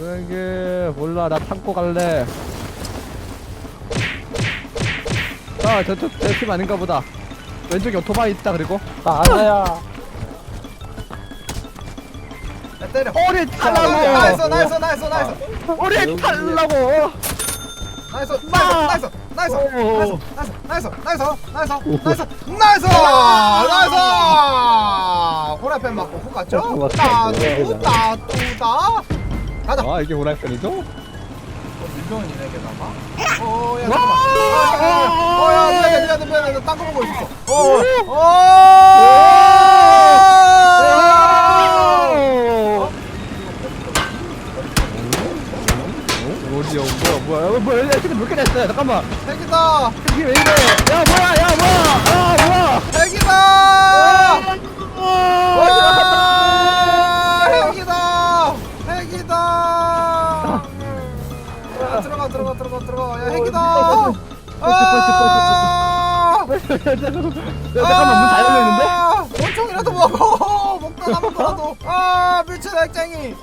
여기 몰라? 나 창고 갈래. 아 저쪽 제팀 아닌가 보다. 왼쪽에 오토바이 있다 그리고. 나야. 야 때려. 오리 나이스 탈라고! 나이스 나이스 나이스 오리 탈라고! 나이스 나이스 나이스 나이스 오. 나이스 나이스 나이스 나이스 나이스 나이스 나이스 호라펜 맞고 훅 갔죠? 따 뚜다 뚜다 가자 아 이게 오라이팬이죠? 밀병이네 게다가 어야 잠깐만 어야 미안해 미안해 미안해 딴거 보고 있었어 어어 뭐야 뭐야 어, 뭐야 애들 몇개 됐어요 잠깐만 핵이다 이게 왜 이래 야 뭐야 야 뭐야 아 뭐야 핵이다 와, 핵이다 핵이다 야, 들어가 들어가 들어가 들어가 야 핵이다 아! 잠깐만 문 잘 열려있는데? 아, 원총이라도 먹어 먹다가 먹더라도 아 미친 핵쟁이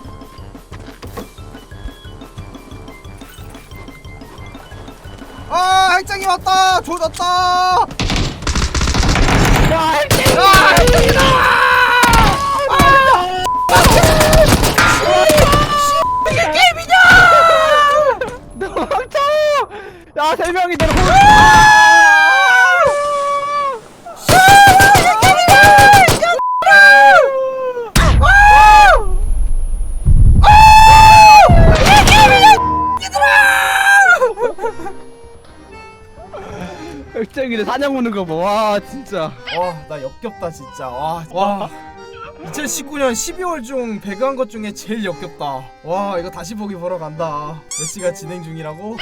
아 핵쟁이 왔다! 조졌다! 야 핵쟁이. 아 핵쟁이다 핵쟁이들 사냥 오는 거 봐 와 진짜. 와나 역겹다 진짜. 와, 와. 2019년 12월 중 배그한 것 중에 제일 역겹다. 와 이거 다시 보기 보러 간다. 몇 시간 진행 중이라고?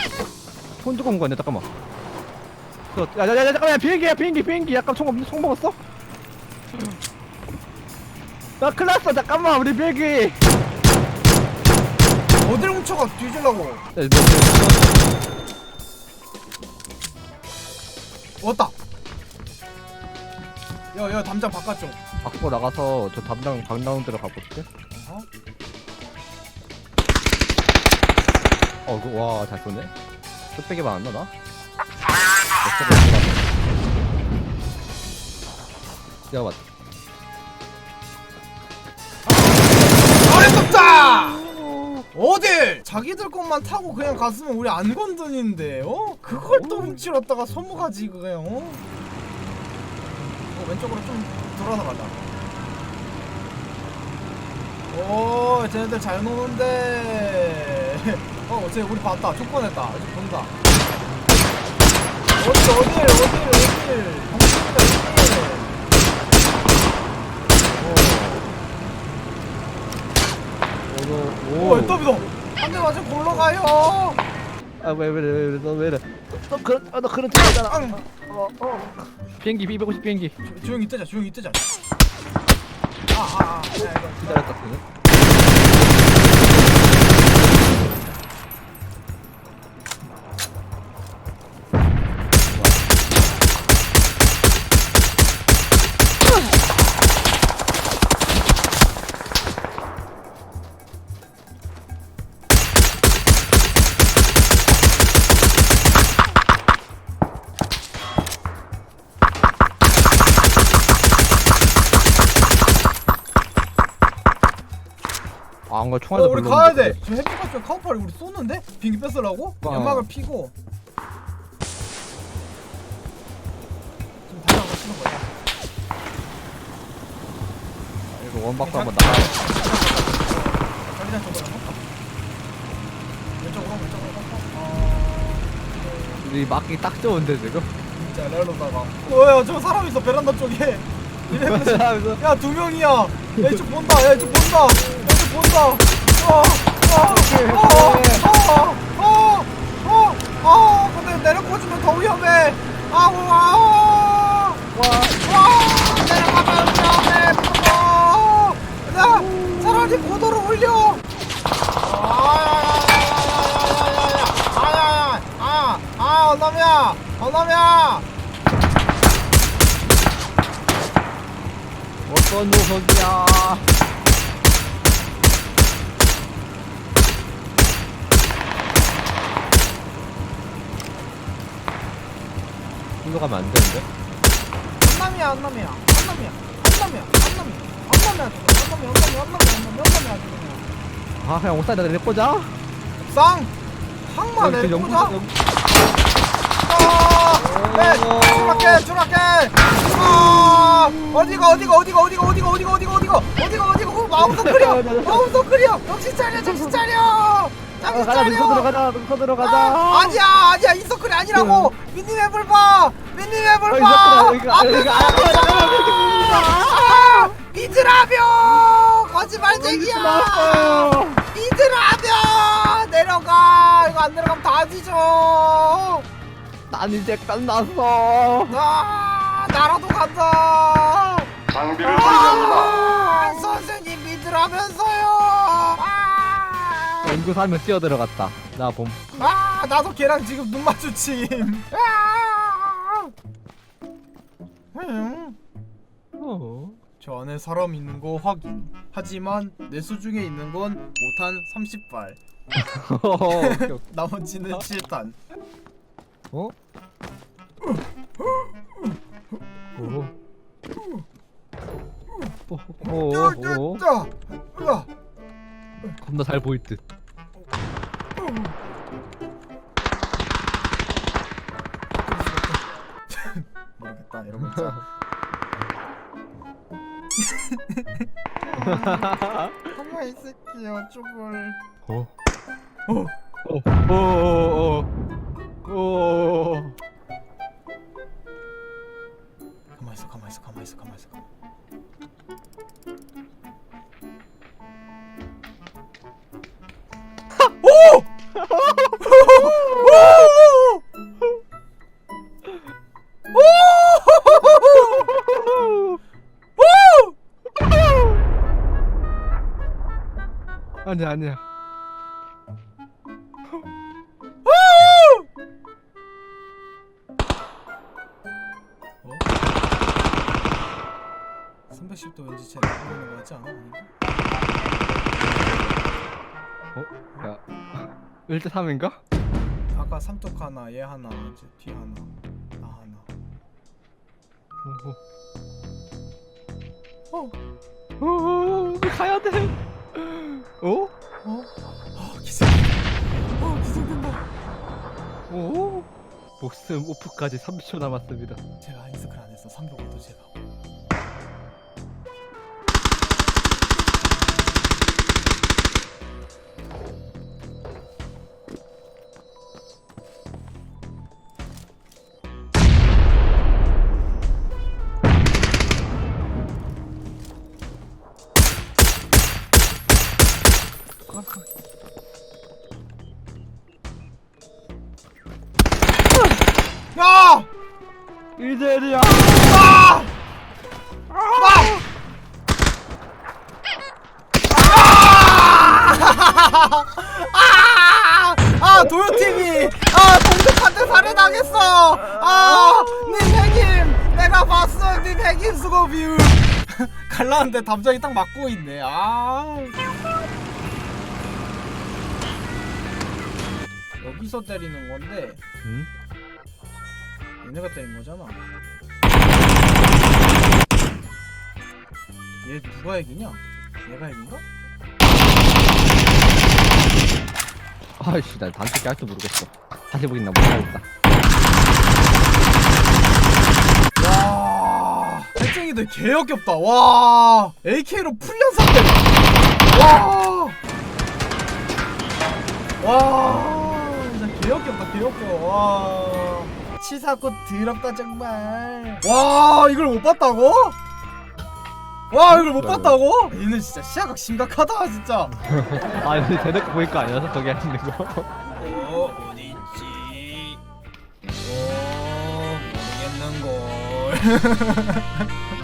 손 두고 온거 아니야 잠깐만. 야야 야 잠깐만 비행기야 비행기 비행기. 약간 총, 없- 총 먹었어? 야 큰일 났어 잠깐만 우리 비행기. 어딜 훔쳐가 뒤질라고. 야, 왔다 야 야 담장 바깥쪽 밖으로 나가서 저 담당 방다운 데로 가볼게 어? 어, 그, 와, 잘 쏘네. 뚝배기 많았나, 나? 야, 맞. 어림없다 어딜? 자기들 것만 타고 그냥 갔으면 우리 안 건드는데 어? 그걸 또 훔치러 왔다가 소모가지 그냥 어? 어 왼쪽으로 좀 돌아서 가자. 오 쟤네들 잘 노는데. 어쟤 우리 봤다. 촉권했다. 이제 본다. 어디 어딜 어딜 어딜 정신이다 오, 오, 오, 더비도 한대 맞으면 골로 가요. 아, 왜, 왜, 왜, 왜, 너왜 이래. 너 그런, 아, 너 그런 팀이잖아. 앙. 어, 어. 비행기, 250 비행기. 조- 조용히 뜨자, 조용히 뜨자. 아, 아, 아, 야, 이거 기다렸다, 그네. 아, 어, 총알도 우리 별로 가야 없는데. 돼. 저 햇빛 같은 카우팔이 우리 쏘는데? 비행기 뺏으려고? 어. 연막을 피고. 지금 달려가고 치는 거야. 이거 원박도 한번 나가. 자기장 쪽으로 한번. 왼쪽으로, 왼쪽으로. 어, 우리 막기 딱 좋은데, 지금? 진짜 레알로다가. 뭐야, 저 사람 있어 베란다 쪽에. 이래가지고. 하면서 야, 두 명이야. 야, 이쪽 본다. 야, 이쪽 본다. 온다. 어, 어, 어, 어, 어, 어, 어, 근데 내려꽂으면 더 위험해. 아우, 아우. 와, 와, 내려가면 위험해. 무서워. 야, 차라리 고도를 올려. 아야야야야야야야야야야. 아, 아, 언남이야, 언남이야. 어떤 녀석이야. 일로 가면 안 되는데? 안남이야 안남이야. 안남이야. 안남이야. 안남이야. 안남이야. 안남이 안남이 안남이 안남이 안남이 아 그냥 옷사다 내꽂자 쌍! 항마 내꽂자 네, 추락해, 추락해. 아, 어디가, 어디가, 어디가, 어디가, 어디가, 어디가, 어디가, 어디가, 어디가, 어디가, 어, 마음속 그려, 마음속 그려. 정신 차려, 정신 차려, 정신 아, 가자 차려. 들어가자 눈 들어가자 아, 아니야, 아니야, 이 서클이 아니라고. 봐, 어, 이 봐. 서클아, 여기가, 앞에 여기가, 서클이잖아. 아, 믿으라며, 거짓말쟁이야. 믿으라며, 내려가. 이거 안 내려가면 다 뒤져. 난 이제 끝났어 아, 나라도 간다. 장비를 소지합니다. 아, 선생님 믿으라면서요. 아, 연구사면 뛰어 들어갔다 나 봄 아, 나도 걔랑 지금 눈 마주침. 아, 음, 어. 저 안에 사람 있는 거 확인. 하지만 내 수중에 있는 건 5탄 30발. 나머지는 7탄. 어? 오. 오, 오, 오, 오. 자, 으아. 겁나 잘 보일 듯. 모르겠다 이러고 있자. 가만히 있을게요, 쪼글. 어? 어. 오, 오, 오, 오. 가만히 있어, 가만히 있어, 가만히 있어, 가만히 있어. 오! 아니야, 아니야. 310도 왠지 제 나쁘는 거 같지 않아? 어? 야. 1대 3인가? 아까 삼뚝 하나, 얘 하나, 이제 뒤 하나, 나 하나. 오, 어? 오. 오, 가야 돼. 어? 어? 어, 기생. 어, 기생된다. 오. 목숨 오프까지 30초 남았습니다. 제가 인스크를 안 했어. 300원도 제가. 야! 1대 1이야. 아! 아! 아! 아 도요TV 아 동족한테 살해당했어 아 님 핵임 내가 봤어 님 핵임 수고 비율 갈라는데 담장이 딱 맞고 있네 아 여기서 때리는 건데 응? 얘네가 때린 거잖아. 얘 누가 핵이냐? 얘가 핵인가? 아이씨, 나 단축키 할줄 모르겠어. 다시 보긴 나 못하겠다. 와, 핵쟁이들 개 역겹다. 와, AK로 풀연사 때. 와, 와, 진짜 개역겹다. 개역겨. 와, 치사고 더럽다 정말. 와, 이걸 못 봤다고? 와, 이걸 못 봤다고? 얘는 진짜 시야각 심각하다, 진짜. 아, 근데 대놓고 보일 거 아니어서 저기 하시는 거. 어 어디 있지? 어 모르겠는 걸.